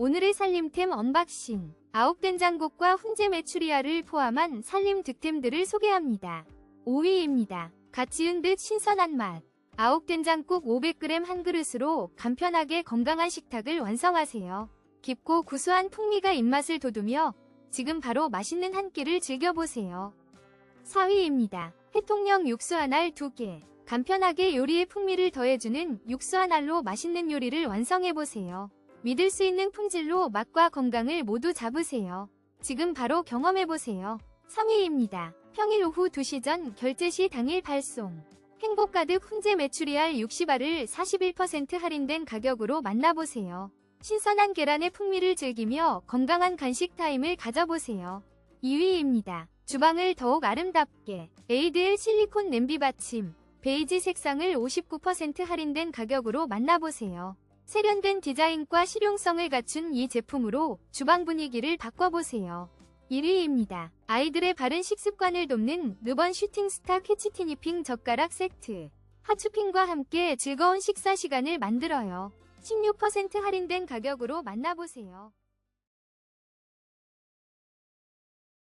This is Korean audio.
오늘의 살림템 언박싱 아욱된장국과 훈제 메추리알을 포함한 살림 득템들을 소개합니다. 5위입니다. 갓 지은 듯 신선한 맛 아욱된장국 500g 한 그릇으로 간편하게 건강한 식탁을 완성하세요. 깊고 구수한 풍미가 입맛을 돋우며 지금 바로 맛있는 한 끼를 즐겨보세요. 4위입니다. 해통령 육수 한 알 2개 간편하게 요리의 풍미를 더해주는 육수 한 알로 맛있는 요리를 완성해보세요. 믿을 수 있는 품질로 맛과 건강을 모두 잡으세요. 지금 바로 경험해보세요. 3위입니다. 평일 오후 2시 전 결제 시 당일 발송. 행복 가득 훈제 메추리알 60알을 41% 할인된 가격으로 만나보세요. 신선한 계란의 풍미를 즐기며 건강한 간식 타임을 가져보세요. 2위입니다. 주방을 더욱 아름답게 에이드엘 실리콘 냄비 받침 베이지 색상을 59% 할인된 가격으로 만나보세요. 세련된 디자인과 실용성을 갖춘 이 제품으로 주방 분위기를 바꿔보세요. 1위입니다. 아이들의 바른 식습관을 돕는 르번 슈팅스타 캐치티니핑 젓가락 세트. 하추핑과 함께 즐거운 식사 시간을 만들어요. 16% 할인된 가격으로 만나보세요.